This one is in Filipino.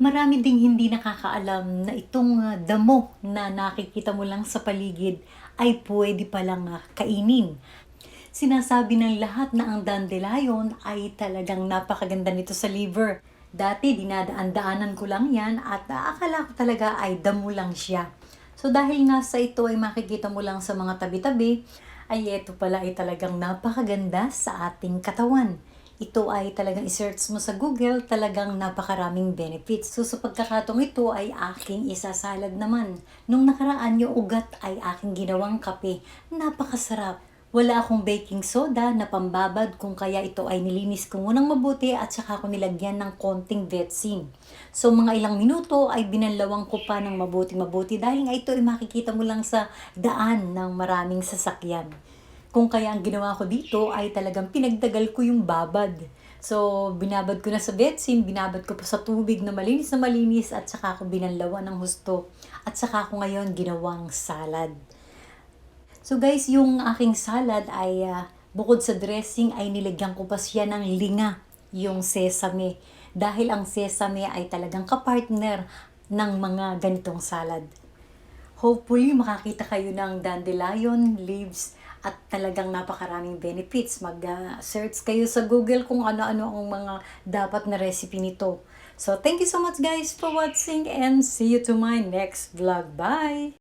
Marami ding hindi nakakaalam na itong ah, damo na nakikita mo lang sa paligid ay pwede palang ah, kainin. Sinasabi ng lahat na ang dandelion ay talagang napakaganda nito sa liver. Dati dinadaan-daanan ko lang yan at ah, akala ko talaga ay damo lang siya. So dahil nga sa ito ay makikita mo lang sa mga tabi-tabi, ay ito pala ay talagang napakaganda sa ating katawan. Ito ay talagang isearch mo sa Google, talagang napakaraming benefits. So sa pagkakatong ito ay aking isasalad naman. Nung nakaraan yung ugat ay aking ginawang kape. Napakasarap. Wala akong baking soda na pambabad kung kaya ito ay nilinis ko munang mabuti at saka ko nilagyan ng konting vetsin. So mga ilang minuto ay binanlawang ko pa ng mabuti-mabuti dahil nga ito ay makikita mo lang sa daan ng maraming sasakyan. Kung kaya ang ginawa ko dito ay talagang pinagdagal ko yung babad. So, binabad ko na sa betsin, binabad ko pa sa tubig na malinis na malinis at saka ko binanlawan ng husto. At saka ko ngayon ginawang salad. So guys, yung aking salad ay ah, bukod sa dressing ay nilagyan ko pa siya ng linga, yung sesame. Dahil ang sesame ay talagang kapartner ng mga ganitong salad. Hopefully, makakita kayo ng dandelion leaves at talagang napakaraming benefits. Mag-search kayo sa Google kung ano-ano ang mga dapat na recipe nito. So, thank you so much guys for watching and see you to my next vlog. Bye!